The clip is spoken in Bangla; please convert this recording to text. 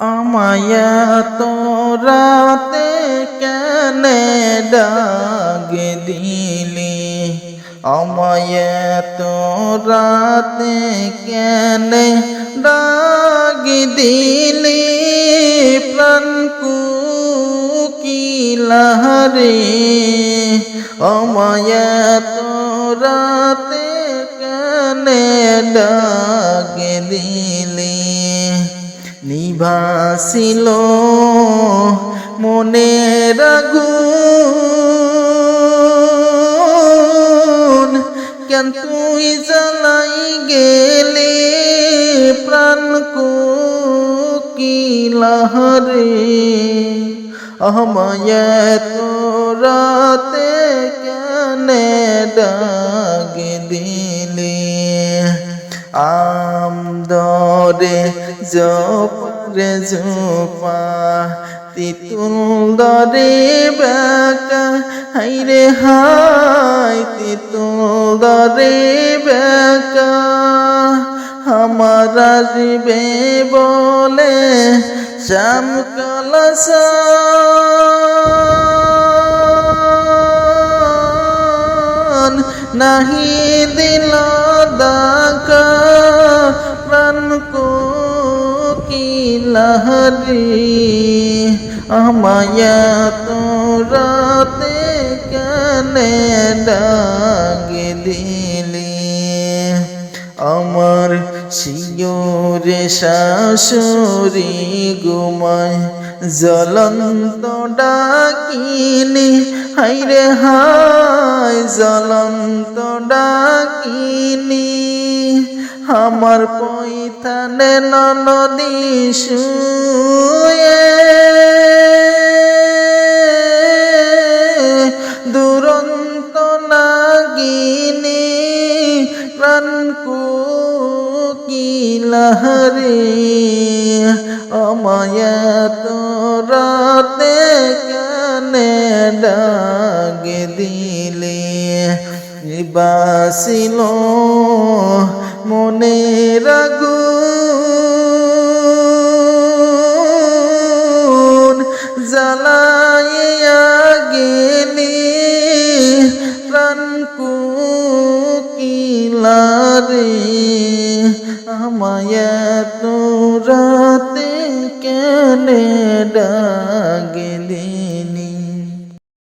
আমায় তোরাতে কেনে ডাগে দিলি? আমায় তোরাতে কেনে ডাগে দিলি? প্রাণ কুকিলারে আমায় তোরাতে কেনে ডাগে দিলি? নিভাসিল মনে আগুন। কেন তুই জ্বালাই গেলে প্রাণ কিলাহরে আমায় তোরাতে কেনে ডাগে দিলে? দরে জপরে জোপা, তিতুল দরে বেকা, হাইরে হাই, তিতুল দরে বেকা। আমার আসবে বলে শ্যাম কলসা। নাহি দিল কিলাহরি আমায় তোরাতে কেনে ডাগে দিলি। আমার শিওরে শাশুরি গুমায় জ্বলন্ত ডাকিনি হাইরে হাই জ্বলন্ত ডাকিনি আমার পৈথানে ননদি শুয়ে দুরন্ত নাগিনী প্রাণ কিলাহরে আমায় তোরাতে কানে ডাগে বাসিল মনে রাগুন জ্বালাইয়া গেলি প্রাণ কুকিলারে আমায় তোরাতে কেনে ডাগেলি